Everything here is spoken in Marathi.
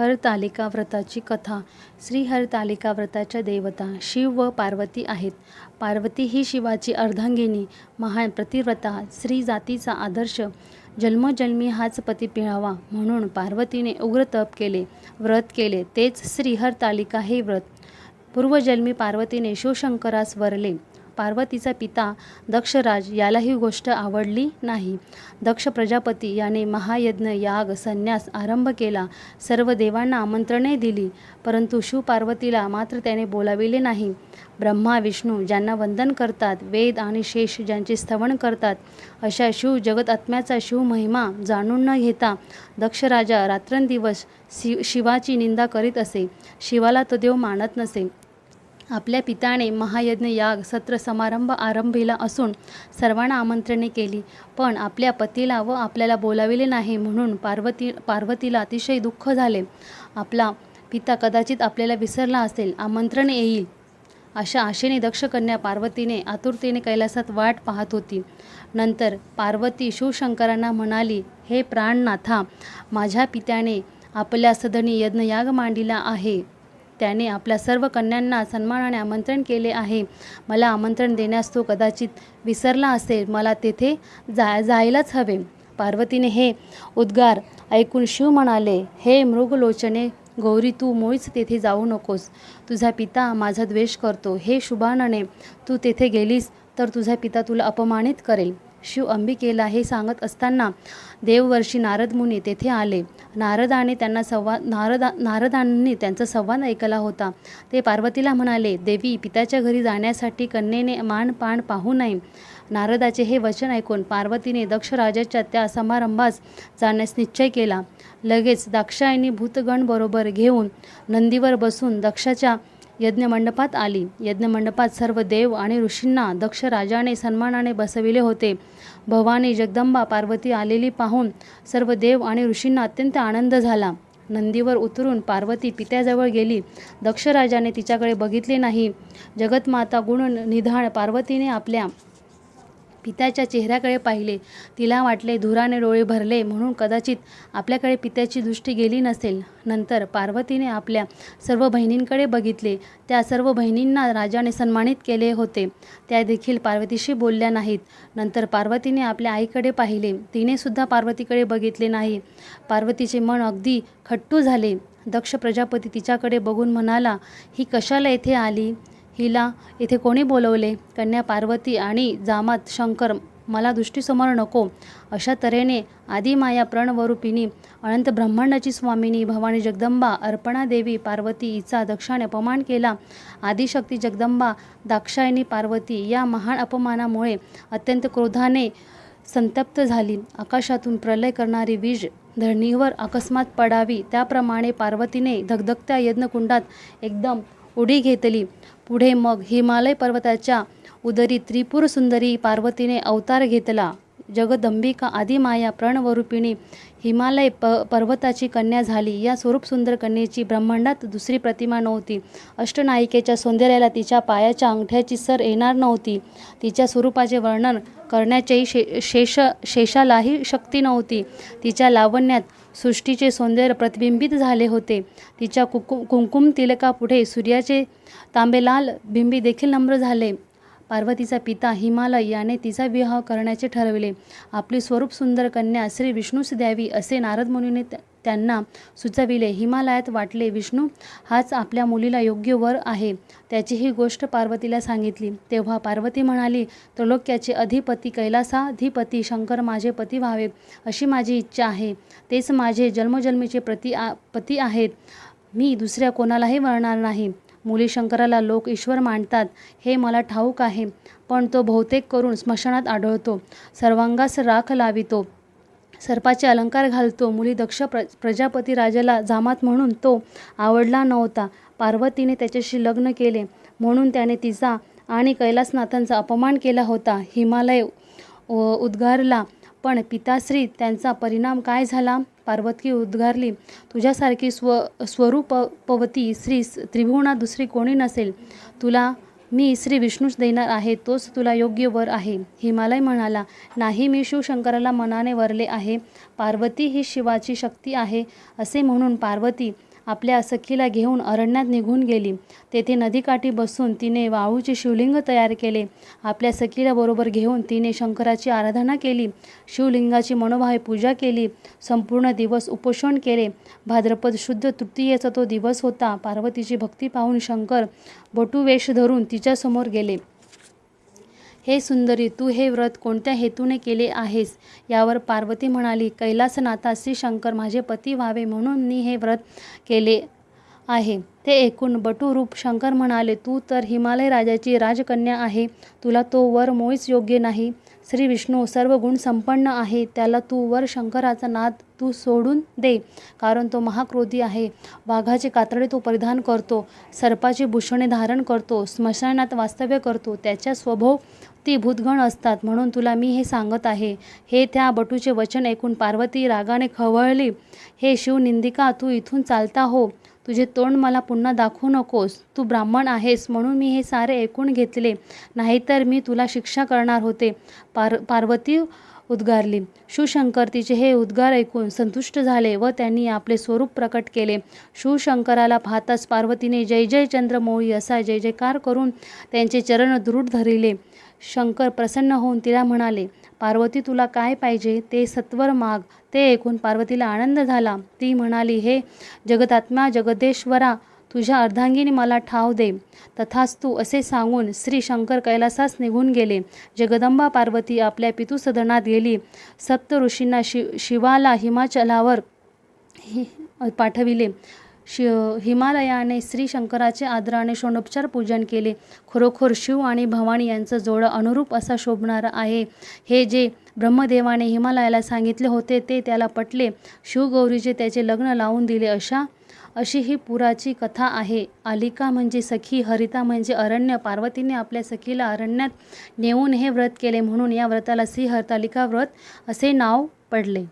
हरतालिका व्रताची कथा. श्री हरतालिका व्रताच्या देवता शिव व पार्वती आहेत. पार्वती ही शिवाची अर्धांगिनी महान प्रतिव्रता श्री जातीचा आदर्श. जन्मजन्मी हाच पती पिळावा म्हणून पार्वतीने उग्र तप केले व्रत केले तेच श्रीहरतालिका हे व्रत. पूर्वजन्मी पार्वतीने शिवशंकरास वरले. पार्वतीचा पिता दक्षराज याला ही गोष्ट आवडली नाही. दक्ष प्रजापती याने महायज्ञ याग संन्यास आरंभ केला. सर्व देवांना आमंत्रणे दिली परंतु शिवपार्वतीला मात्र त्याने बोलाविले नाही. ब्रह्मा विष्णू ज्यांना वंदन करतात वेद आणि शेष ज्यांचे स्तवन करतात अशा शिव जगत आत्म्याचा शिव महिमा जाणून न घेता दक्षराजा रात्रंदिवस शिव शिवाची निंदा करीत असे. शिवाला तो देव मानत नसे. आपल्या पित्याने महायज्ञ याग सत्र समारंभ आरंभिला असून सर्वांना आमंत्रणे केली. पण आपल्या पतीला व आपल्याला बोलाविले नाही म्हणून पार्वती पार्वतीला अतिशय दुःख झाले. आपला पिता कदाचित आपल्याला विसरला असेल आमंत्रण येईल अशा आशेने दक्षकन्या पार्वतीने आतुरतेने कैलासात वाट पाहत होती. नंतर पार्वती शिवशंकरांना म्हणाली हे प्राणनाथा माझ्या पित्याने आपल्या सदनी यज्ञयाग मांडिला आहे. त्याने आपल्या सर्व कन्यांना सन्मानाने आमंत्रण केले आहे. मला आमंत्रण देण्यास तो कदाचित विसरला असेल. मला तेथे जा जायलाच हवे. पार्वतीने हे उद्गार ऐकून शिव म्हणाले हे मृगलोचने गौरी तू मुळीच तेथे जाऊ नकोस. तुझा पिता माझा द्वेष करतो. हे शुभानने तू तेथे गेलीस तर तुझा पिता तुला अपमानित करेल. शिव अंबिकेला हे सांगत असताना देववर्षी नारद मुनी तेथे आले. नारदाने त्यांना संवाद नारदा नारदांनी त्यांचा संवाद ऐकला होता. ते पार्वतीला म्हणाले देवी पित्याच्या घरी जाण्यासाठी कन्येने मान पाण पाहू नये. नारदाचे हे वचन ऐकून पार्वतीने दक्षराजाच्या त्या समारंभास जाण्यास निश्चय केला. लगेच दाक्षायणी भूतगण बरोबर घेऊन नंदीवर बसून दक्षाच्या यज्ञमंडपात आली. यज्ञमंडपात सर्व देव आणि ऋषींना दक्ष राजाने सन्मानाने बसविले होते. भवानी जगदंबा पार्वती आलेली पाहून सर्व देव आणि ऋषींना अत्यंत आनंद झाला. नंदीवर उतरून पार्वती पित्याजवळ गेली. दक्षराजाने तिच्याकडे बघितले नाही. जगतमाता गुण निधान पार्वतीने आपल्या पित्याच्या चेहऱ्याकडे पाहिले. तिला वाटले धुराने डोळे भरले म्हणून कदाचित आपल्याकडे पित्याची दृष्टी गेली नसेल. नंतर पार्वतीने आपल्या सर्व बहिणींकडे बघितले. त्या सर्व बहिणींना राजाने सन्मानित केले होते. त्या देखील पार्वतीशी बोलल्या नाहीत. नंतर पार्वतीने आपल्या आईकडे पाहिले. तिने सुद्धा पार्वतीकडे बघितले नाही. पार्वतीचे मन अगदी खट्टू झाले. दक्ष प्रजापती तिच्याकडे बघून म्हणाला ही कशाला येथे आली? हिला इथे कोणी बोलवले? कन्या पार्वती आणि जामात शंकर मला दृष्टीसमोर नको. अशा तऱ्हेने आदिमाया प्रणवरूपिणी अनंत ब्रह्मांडाची स्वामिनी भवानी जगदंबा अर्पणा देवी पार्वती हिचा दक्षाने अपमान केला. आदिशक्ती जगदंबा दाक्षायणी पार्वती या महान अपमानामुळे अत्यंत क्रोधाने संतप्त झाली. आकाशातून प्रलय करणारी वीज धरणीवर अकस्मात पडावी त्याप्रमाणे पार्वतीने धगधगत्या यज्ञकुंडात एकदम उडी घेतली. पुढे मग हिमालय पर्वताच्या उदरी त्रिपुर सुंदरी पार्वतीने अवतार घेतला. जगदंबिका आदिमाया प्रणवरूपिणी हिमालय प पर्वताची कन्या झाली. या स्वरूप सुंदर कन्येची ब्रह्मांडात दुसरी प्रतिमा नव्हती. अष्टनायिकेच्या सौंदर्याला तिच्या पायाच्या अंगठ्याची सर येणार नव्हती. तिच्या स्वरूपाचे वर्णन करण्याच्याही शे शेष शेषालाही शक्ती नव्हती. तिच्या लावण्यात सृष्टीचे सौंदर्य प्रतिबिंबित झाले होते. तिच्या कुकु कुंकुम तिलकापुढे सूर्याचे तांबेलाल बिंबी देखील नम्र झाले. पार्वतीचा पिता हिमालय याने तिचा विवाह करण्याचे ठरविले. आपली स्वरूप सुंदर कन्या श्री विष्णूस द्यावी असे नारद मुनीने त्यांना सुचविले. हिमालयात वाटले विष्णू हाच आपल्या मुलीला योग्य वर आहे त्याची ही गोष्ट पार्वतीला सांगितली. तेव्हा पार्वती म्हणाली त्रिलोक्याचे अधिपती कैलासाधिपती शंकर माझे पती व्हावे अशी माझी इच्छा आहे. तेच माझे जन्मजन्मीचे प्रति आ पती आहेत. मी दुसऱ्या कोणालाही वळणार नाही. मुली शंकराला लोक ईश्वर मानतात हे मला ठाऊक आहे. पण तो बहुतेक करून स्मशानात आढळतो. सर्वांगास राख लावितो. सर्पाचे अलंकार घालतो. मुली दक्ष प्र प्रजापती राजाला जामात म्हणून तो आवडला नव्हता. पार्वतीने त्याच्याशी लग्न केले. म्हणून त्याने तिचा आणि कैलासनाथांचा अपमान केला होता. हिमालय उद्गारला पण पिताश्री त्यांचा परिणाम काय झाला? पार्वती उद्गारली तुझ्यासारखी स्व स्वरूपवती श्री त्रिभुवना दुसरी कोणी नसेल? तुला मी श्री विष्णूच देणार आहे तोच तुला योग्य वर आहे. हिमालय म्हणाला नाही मी शिवशंकराला मनाने वरले आहे. पार्वती ही शिवाची शक्ती आहे असे म्हणून पार्वती आपल्या सखीला घेऊन अरण्यात निघून गेली. तेथे नदीकाठी बसून तिने वाळूचे शिवलिंग तयार केले. आपल्या सखीला बरोबर घेऊन तिने शंकराची आराधना केली. शिवलिंगाची मनोभावे पूजा केली. संपूर्ण दिवस उपोषण केले. भाद्रपद शुद्ध तृतीयेचा तो दिवस होता. पार्वतीची भक्ती पाहून शंकर बटुवेश धरून तिच्यासमोर गेले. हे सुंदरी तू हे व्रत कोणत्या हेतूने केले आहेस? यावर पार्वती म्हणाली कैलासनाथा श्री शंकर माझे पती व्हावे म्हणून मी हे व्रत केले आहे. ते ऐकून बटुरूप शंकर म्हणाले तू तर हिमालय राजाची राजकन्या आहे. तुला तो वर मोळीच योग्य नाही. श्री विष्णू सर्व गुण संपन्न आहे. त्याला तू वर शंकराचा नाद तू सोडून दे कारण तो महाक्रोधी आहे. वाघाचे कातडे तो परिधान करतो सर्पाची भूषणे धारण करतो स्मशानात वास्तव्य करतो त्याच्या स्वभाव ती भूतगण असतात. म्हणून तुला मी हे सांगत आहे. हे त्या बटूचे वचन ऐकून पार्वती रागाने खवळली हे शिवनिंदिका तू इथून चालता हो. तुझे तोंड मला पुन्हा दाखवू नकोस. तू ब्राह्मण आहेस म्हणून मी हे सारे ऐकून घेतले. नाहीतर मी तुला शिक्षा करणार होते. पार पार्वती उद्गारली शिवशंकर तिचे हे उद्गार ऐकून संतुष्ट झाले व त्यांनी आपले स्वरूप प्रकट केले. शिवशंकराला पाहताच पार्वतीने जय जय चंद्रमोळी असा जय जयकार करून त्यांचे चरण दृढ धरिले. शंकर प्रसन्न होऊन तिला म्हणाले पार्वती तुला काय पाहिजे? ते सत्वर माग. ते ऐकून पार्वतीला आनंद झाला. ती म्हणाली हे जगदात्मा जगदेश्वरा तुझ्या अर्धांगिनी मला ठाव दे. तथास्तू असे सांगून श्री शंकर कैलासास निघून गेले. जगदंबा पार्वती आपल्या पितुसदनात गेली. सप्त ऋषींना शि शिवाला हिमाचलावर हि पाठविले. शि हिमालयाने श्री शंकराचे आदराने षोडोपचार पूजन केले. खरोखर शिव आणि भवानी यांचं जोडं अनुरूप असा शोभणारा आहे. हे जे ब्रह्मदेवाने हिमालयाला सांगितले होते ते त्याला पटले. शिवगौरीचे त्याचे लग्न लावून दिले अशा अशी ही पुराची कथा आहे. आलिका म्हणजे सखी हरिता म्हणजे अरण्य. पार्वतीने आपल्या सखीला अरण्यात नेऊन हे व्रत केले म्हणून या व्रताला श्री हरतालिका व्रत असे नाव पडले.